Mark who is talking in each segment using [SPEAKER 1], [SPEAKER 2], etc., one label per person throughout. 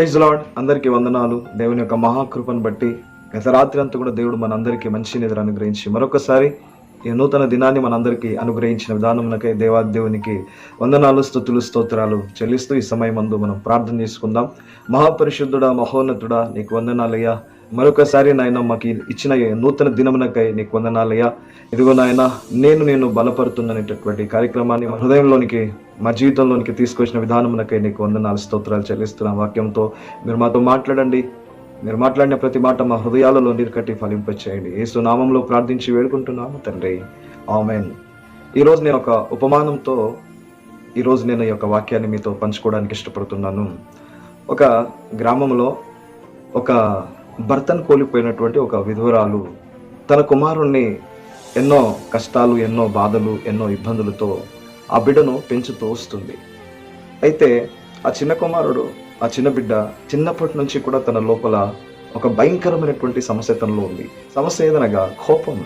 [SPEAKER 1] Praise lord. అందరికీ వందనాలు. దేవుని యొక్క మహాకృపను బట్టి గత రాత్రి అంతా కూడా దేవుడు మనందరికీ మంచి నిద్ర అనుగ్రహించి మరొకసారి ఈ నూతన దినాన్ని మనందరికీ అనుగ్రహించిన విధానమునకై దేవాదేవునికి వందనాలు స్థుతులు స్తోత్రాలు చెల్లిస్తూ ఈ సమయం మందు మనం ప్రార్థన చేసుకుందాం. మహాపరిశుద్ధుడా మహోన్నతుడా నీకు వందనాలయ్యా. మరొకసారి నాయన మాకు ఇచ్చిన నూతన దినమునకై నీకు వందనాలయ్యా. ఇదిగో నాయన నేను నేను బలపడుతుందనేటటువంటి కార్యక్రమాన్ని మా హృదయంలోనికి మా జీవితంలోనికి తీసుకొచ్చిన విధానమునకై నీకు వందనాలు స్తోత్రాలు చెల్లిస్తున్న. వాక్యంతో మీరు మాతో మాట్లాడండి. మీరు మాట్లాడిన ప్రతి మాట మా హృదయాలలో నీరుకట్టి ఫలింపచేయండి. యేసు నామంలో ప్రార్థించి వేడుకుంటున్నాము తండ్రి. ఆమెన్. ఈరోజు నేను ఒక ఉపమానంతో ఈరోజు నేను ఈ యొక్క వాక్యాన్ని మీతో పంచుకోవడానికి ఇష్టపడుతున్నాను. ఒక గ్రామంలో ఒక భర్తను కోల్పోయినటువంటి ఒక విధువరాలు తన కుమారుణ్ణి ఎన్నో కష్టాలు ఎన్నో బాధలు ఎన్నో ఇబ్బందులతో ఆ బిడ్డను పెంచుతూ వస్తుంది. అయితే ఆ చిన్న కుమారుడు ఆ చిన్న బిడ్డ చిన్నప్పటి నుంచి కూడా తన లోపల ఒక భయంకరమైనటువంటి సమస్య తనలో ఉంది. సమస్య ఏదనగా కోపం.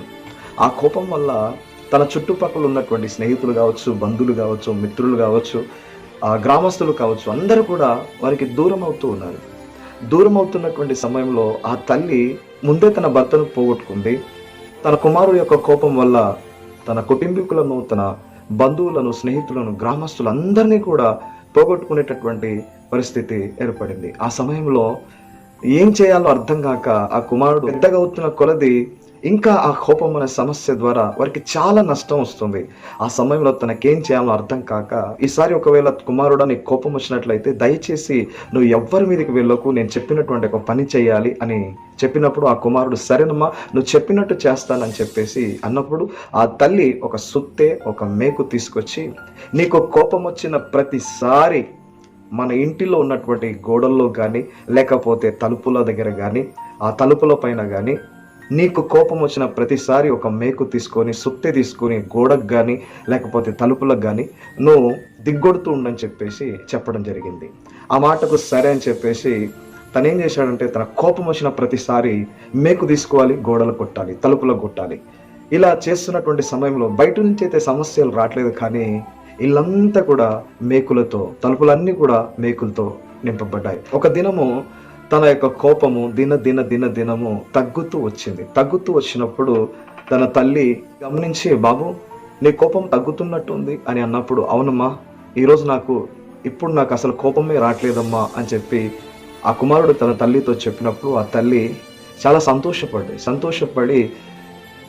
[SPEAKER 1] ఆ కోపం వల్ల తన చుట్టుపక్కల ఉన్నటువంటి స్నేహితులు కావచ్చు బంధువులు కావచ్చు మిత్రులు కావచ్చు ఆ గ్రామస్తులు కావచ్చు అందరూ కూడా వారికి దూరం అవుతూ ఉన్నారు. దూరం అవుతున్నటువంటి సమయంలో ఆ తల్లి ముందే తన భర్తను పోగొట్టుకుంది. తన కుమారుడు యొక్క కోపం వల్ల తన కుటుంబీకులను తన బంధువులను స్నేహితులను గ్రామస్తులందరినీ కూడా పోగొట్టుకునేటటువంటి పరిస్థితి ఏర్పడింది. ఆ సమయంలో ఏం చేయాలో అర్థం కాక ఆ కుమారుడు పెద్దగా అవుతున్న కొలది ఇంకా ఆ కోపం అనే సమస్య ద్వారా వారికి చాలా నష్టం వస్తుంది. ఆ సమయంలో తనకేం చేయాలో అర్థం కాక ఈసారి ఒకవేళ కుమారుడు నీకు కోపం వచ్చినట్లయితే దయచేసి నువ్వు ఎవ్వరి మీదకి వెళ్ళకు నేను చెప్పినటువంటి ఒక పని చేయాలి అని చెప్పినప్పుడు ఆ కుమారుడు సరేనమ్మా నువ్వు చెప్పినట్టు చేస్తానని చెప్పేసి అన్నప్పుడు ఆ తల్లి ఒక సుత్తే ఒక మేకు తీసుకొచ్చి నీకు కోపం వచ్చిన ప్రతిసారి మన ఇంటిలో ఉన్నటువంటి గోడల్లో కానీ లేకపోతే తలుపుల దగ్గర కానీ ఆ తలుపుల పైన కానీ నీకు కోపం వచ్చిన ప్రతిసారి ఒక మేకు తీసుకొని సుత్తి తీసుకొని గోడకు కానీ లేకపోతే తలుపులకు కానీ నువ్వు దిగ్గొడుతూ ఉండని చెప్పేసి చెప్పడం జరిగింది. ఆ మాటకు సరే అని చెప్పేసి తను ఏం చేశాడంటే తన కోపం వచ్చిన ప్రతిసారి మేకు తీసుకోవాలి గోడలు కొట్టాలి తలుపులకు కొట్టాలి. ఇలా చేస్తున్నటువంటి సమయంలో బయట నుంచి అయితే సమస్యలు రావట్లేదు కానీ ఇల్లంతా కూడా మేకులతో తలుపులన్నీ కూడా మేకులతో నింపబడ్డాయి. ఒక దినము తన యొక్క కోపము దిన దిన దిన దినము తగ్గుతూ వచ్చింది. తగ్గుతూ వచ్చినప్పుడు తన తల్లి గమనించి బాబు నీ కోపం తగ్గుతున్నట్టుంది అని అన్నప్పుడు అవునమ్మా ఈరోజు నాకు ఇప్పుడు నాకు అసలు కోపమే రావట్లేదమ్మా అని చెప్పి ఆ కుమారుడు తన తల్లితో చెప్పినప్పుడు ఆ తల్లి చాలా సంతోషపడి సంతోషపడి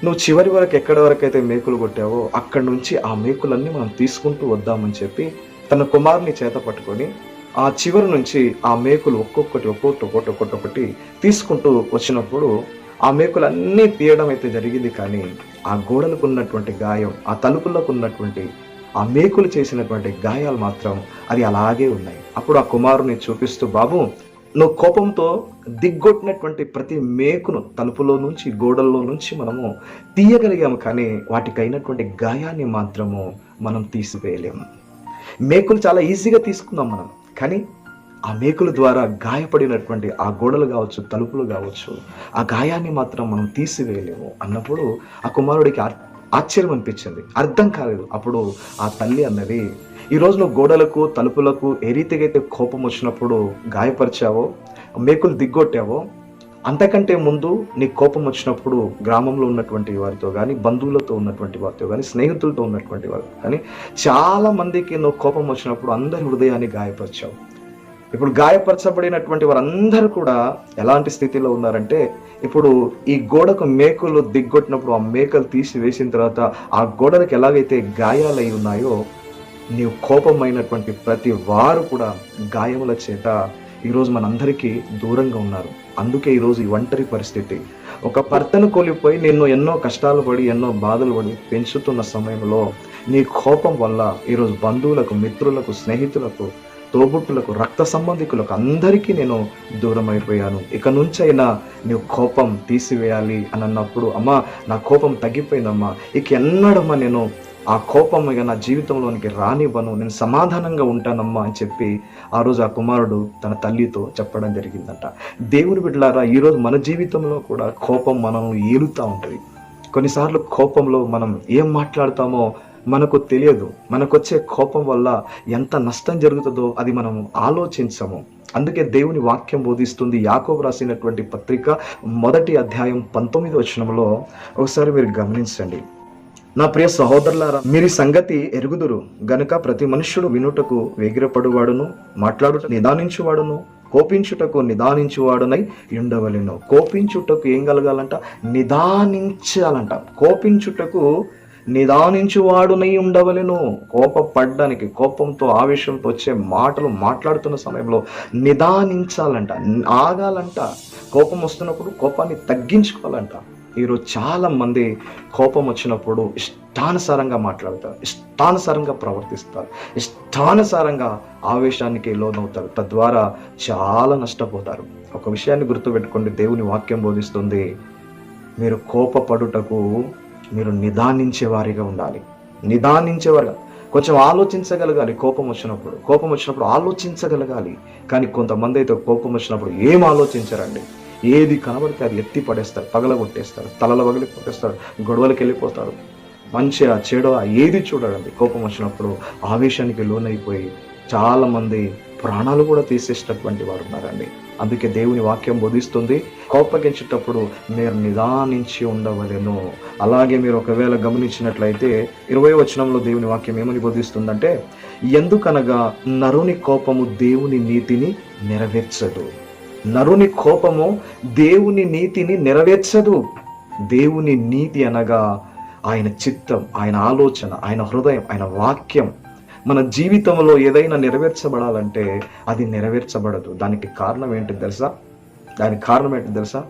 [SPEAKER 1] నువ్వు చివరి వరకు ఎక్కడి వరకు అయితే మేకులు కొట్టావో అక్కడి నుంచి ఆ మేకులన్నీ మనం తీసుకుంటూ వద్దామని చెప్పి తన కుమారుని చేత పట్టుకొని ఆ చివరి నుంచి ఆ మేకులు ఒక్కొక్కటి ఒక్కొక్కటి ఒక్కొక్కటి ఒక్కొక్కటి తీసుకుంటూ వచ్చినప్పుడు ఆ మేకులన్నీ తీయడం అయితే జరిగింది కానీ ఆ గోడలకు ఉన్నటువంటి గాయం ఆ తలుపులకు ఉన్నటువంటి ఆ మేకులు చేసినటువంటి గాయాలు మాత్రం అది అలాగే ఉన్నాయి. అప్పుడు ఆ కుమారుని చూపిస్తూ బాబు నువ్వు కోపంతో దిగ్గొట్టినటువంటి ప్రతి మేకును తలుపులో నుంచి గోడల్లో నుంచి మనము తీయగలిగాము కానీ వాటికి అయినటువంటి గాయాన్ని మాత్రము మనం తీసివేయలేము. మేకులు చాలా ఈజీగా తీసుకుందాం మనం. కానీ ఆ మేకుల ద్వారా గాయపడినటువంటి ఆ గోడలు కావచ్చు తలుపులు కావచ్చు ఆ గాయాన్ని మాత్రం మనం తీసివేయలేము అన్నప్పుడు ఆ కుమారుడికి ఆ- ఆశ్చర్యం అనిపించింది. అర్థం కాలేదు. అప్పుడు ఆ తల్లి అన్నది ఈ రోజులో గోడలకు తలుపులకు ఏ రీతిగా అయితే కోపం వచ్చినప్పుడు గాయపరిచావో మేకులు దిగ్గొట్టావో అంతకంటే ముందు నీ కోపం వచ్చినప్పుడు గ్రామంలో ఉన్నటువంటి వారితో కానీ బంధువులతో ఉన్నటువంటి వారితో కానీ స్నేహితులతో ఉన్నటువంటి వారితో కానీ చాలా మందికి నువ్వు కోపం వచ్చినప్పుడు అందరి హృదయాన్ని గాయపరిచావు. ఇప్పుడు గాయపరచబడినటువంటి వారందరూ కూడా ఎలాంటి స్థితిలో ఉన్నారంటే ఇప్పుడు ఈ గోడకు మేకలు దిగ్గొట్టినప్పుడు ఆ మేకలు తీసి వేసిన తర్వాత ఆ గోడలకు ఎలాగైతే గాయాలై ఉన్నాయో నీవు కోపమైనటువంటి ప్రతి వారు కూడా గాయముల చేత ఈరోజు మనందరికీ దూరంగా ఉన్నారు. అందుకే ఈరోజు ఈ ఒంటరి పరిస్థితి. ఒక భర్తను కోల్పోయి నిన్ను ఎన్నో కష్టాలు పడి ఎన్నో బాధలు పడి పెంచుతున్న సమయంలో నీ కోపం వల్ల ఈరోజు బంధువులకు మిత్రులకు స్నేహితులకు తోబుట్టులకు రక్త సంబంధికులకు అందరికీ నేను దూరం అయిపోయాను ఇక నుంచైనా నీ కోపం తీసివేయాలి అని అన్నప్పుడు అమ్మా నా కోపం తగ్గిపోయిందమ్మా. ఇక ఎన్నడమ్మా నేను ఆ కోపం ఇక నా జీవితంలోనికి రానివ్వను నేను సమాధానంగా ఉంటానమ్మా అని చెప్పి ఆ రోజు ఆ కుమారుడు తన తల్లితో చెప్పడం జరిగిందంట. దేవుని బిడ్డలారా ఈరోజు మన జీవితంలో కూడా కోపం మనం ఏలుతూ ఉంటుంది. కొన్నిసార్లు కోపంలో మనం ఏం మాట్లాడతామో మనకు తెలియదు. మనకొచ్చే కోపం వల్ల ఎంత నష్టం జరుగుతుందో అది మనం ఆలోచించము. అందుకే దేవుని వాక్యం బోధిస్తుంది యాకోబు రాసినటువంటి పత్రిక మొదటి అధ్యాయం పంతొమ్మిది వచనంలో. ఒకసారి మీరు గమనించండి. నా ప్రియ సహోదరులారా మీరు సంగతి ఎరుగుదురు. గనుక ప్రతి మనుష్యుడు వినుటకు వేగిరపడువాడును మాట్లాడుట నిదానించువాడును కోపించుటకు నిదానించువాడునై ఉండవలెను. కోపించుటకు ఏం కలగాలంట? నిదానించాలంట. కోపించుటకు నిదానించువాడునై ఉండవలెను. కోపపడ్డానికి కోపంతో ఆవేశంతో వచ్చే మాటలు మాట్లాడుతున్న సమయంలో నిదానించాలంట. ఆగాలంట. కోపం వస్తున్నప్పుడు కోపాన్ని తగ్గించుకోవాలంట. ఈరోజు చాలా మంది కోపం వచ్చినప్పుడు ఇష్టానుసారంగా మాట్లాడతారు ఇష్టానుసారంగా ప్రవర్తిస్తారు ఇష్టానుసారంగా ఆవేశానికి లోనవుతారు. తద్వారా చాలా నష్టపోతారు. ఒక విషయాన్ని గుర్తుపెట్టుకోండి దేవుని వాక్యం బోధిస్తుంది మీరు కోపపడుటకు మీరు నిదానించే వారిగా ఉండాలి. నిదానించేవారుగా కొంచెం ఆలోచించగలగాలి కోపం వచ్చినప్పుడు. కోపం వచ్చినప్పుడు ఆలోచించగలగాలి కానీ కొంతమంది అయితే కోపం వచ్చినప్పుడు ఏం ఆలోచించరండి? ఏది కనబడితే అది ఎత్తి పడేస్తారు పగలగొట్టేస్తారు తలల పగిలి కొట్టేస్తారు గొడవలకి వెళ్ళిపోతారు. మంచిగా చెడు ఏది చూడరండి. కోపం వచ్చినప్పుడు ఆవేశానికి లోనైపోయి చాలామంది ప్రాణాలు కూడా తీసేసినటువంటి వారు ఉన్నారండి. అందుకే దేవుని వాక్యం బోధిస్తుంది కోపగించేటప్పుడు మీరు నిదానించి ఉండవలేను. అలాగే మీరు ఒకవేళ గమనించినట్లయితే ఇరవై వచనంలో దేవుని వాక్యం ఏమని బోధిస్తుందంటే ఎందుకనగా నరుని కోపము దేవుని నీతిని నెరవేర్చదు. నరుని కోపము దేవుని నీతిని నెరవేర్చదు. దేవుని నీతి అనగా ఆయన చిత్తం ఆయన ఆలోచన ఆయన హృదయం ఆయన వాక్యం. మన జీవితంలో ఏదైనా నెరవేర్చబడాలంటే అది నెరవేర్చబడదు. దానికి కారణం ఏంటి తెలుసా? దానికి కారణం ఏంటి తెలుసా?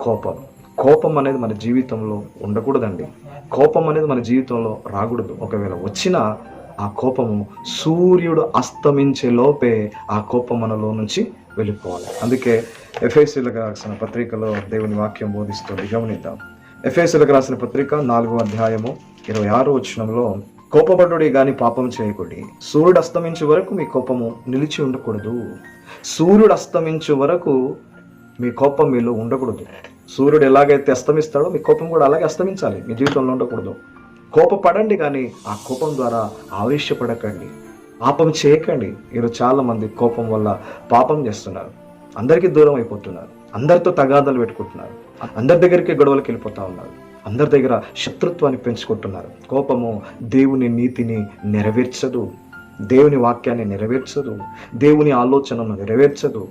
[SPEAKER 1] కోపం. కోపం అనేది మన జీవితంలో ఉండకూడదండి. కోపం అనేది మన జీవితంలో రాకూడదు. ఒకవేళ వచ్చినా ఆ కోపము సూర్యుడు అస్తమించే లోపే ఆ కోపం మనలో నుంచి వెళ్ళిపోవాలి. అందుకే ఎఫ్ఎస్సీలకు రాసిన పత్రికలో దేవుని వాక్యం బోధిస్తుంది గమనిద్దాం. ఎఫ్ఎస్సీలకు రాసిన పత్రిక నాలుగో అధ్యాయము ఇరవై ఆరో వచనంలో కోపపడుడి కానీ పాపం చేయకూడి. సూర్యుడు అస్తమించే వరకు మీ కోపము నిలిచి ఉండకూడదు. సూర్యుడు అస్తమించే వరకు మీ కోపం మీలో ఉండకూడదు. సూర్యుడు ఎలాగైతే అస్తమిస్తాడో మీ కోపం కూడా అలాగే అస్తమించాలి. మీ జీవితంలో ఉండకూడదు. కోపపడండి కానీ ఆ కోపం ద్వారా ఆవేశపడకండి. పాపం చేయకండి. ఈరోజు చాలామంది కోపం వల్ల పాపం చేస్తున్నారు. అందరికీ దూరం అయిపోతున్నారు. అందరితో తగాదాలు పెట్టుకుంటున్నారు. అందరి దగ్గరికి గొడవలకు వెళ్ళిపోతూ ఉన్నారు. అందరి దగ్గర శత్రుత్వాన్ని పెంచుకుంటున్నారు. కోపము దేవుని నీతిని నెరవేర్చదు. దేవుని వాక్యాన్ని నెరవేర్చదు. దేవుని ఆలోచనను నెరవేర్చదు.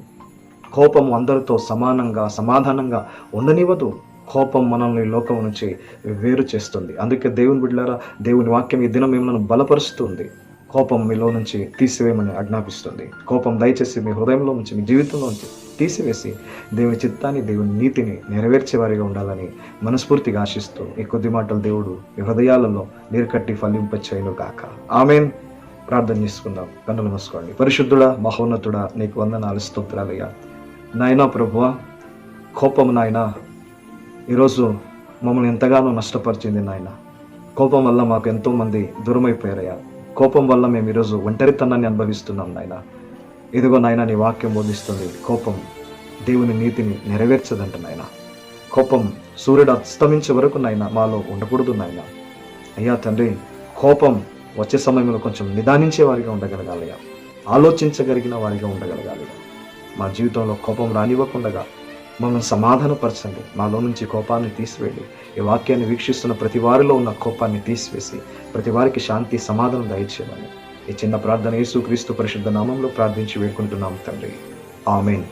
[SPEAKER 1] కోపము అందరితో సమానంగా సమాధానంగా ఉండనివ్వదు. కోపం మనల్ని లోకం నుంచి వేరు చేస్తుంది. అందుకే దేవుని బిడ్డలారా దేవుని వాక్యం ఈ దినం మిమ్మల్ని బలపరుస్తుంది. కోపం మీలో నుంచి తీసివేయమని ఆజ్ఞాపిస్తుంది. కోపం దయచేసి మీ హృదయంలో నుంచి మీ జీవితంలో నుంచి తీసివేసి దేవుని చిత్తాన్ని దేవుని నీతిని నెరవేర్చేవారిగా ఉండాలని మనస్ఫూర్తిగా ఆశిస్తూ ఈ కొద్ది మాటలు దేవుడు మీ హృదయాలలో నీరు కట్టి ఫలింపచేయను కాక ఆమెన్. ప్రార్థన చేసుకుందాం. కన్నులు మూసుకోండి. పరిశుద్ధుడా మహోన్నతుడా నీకు వందనాలు స్తోత్రాలయ్యా నాయనా ప్రభువ కోపం నాయనా ఈరోజు మమ్మల్ని ఎంతగానో నష్టపరిచింది నాయన. కోపం వల్ల మాకు ఎంతోమంది దూరమైపోయారయ్యా. కోపం వల్ల మేము ఈరోజు ఒంటరితనాన్ని అనుభవిస్తున్నాం నాయన. ఇదిగో నాయన నీ వాక్యం బోధిస్తుంది. కోపం దేవుని నీతిని నెరవేర్చదంట నాయన. కోపం సూర్యుడు అస్తమించే వరకు నాయన మాలో ఉండకూడదు నాయన. అయ్యా తండ్రి కోపం వచ్చే సమయంలో కొంచెం నిదానించే వారిగా ఉండగలగాలయ్యా. ఆలోచించగలిగిన వారిగా ఉండగలగాలి మా జీవితంలో కోపం రానివ్వకుండగా మమ్మల్ని సమాధానపరచండి. మాలో నుంచి కోపాన్ని తీసివేయండి. ఈ వాక్యాన్ని వీక్షిస్తున్న ప్రతి వారిలో ఉన్న కోపాన్ని తీసివేసి ప్రతి వారికి శాంతి సమాధానం దయచేయాలని ఈ చిన్న ప్రార్థన యేసు క్రీస్తు పరిశుద్ధ నామంలో ప్రార్థించి వేడుకుంటున్నాం తండ్రి. ఆమెన్.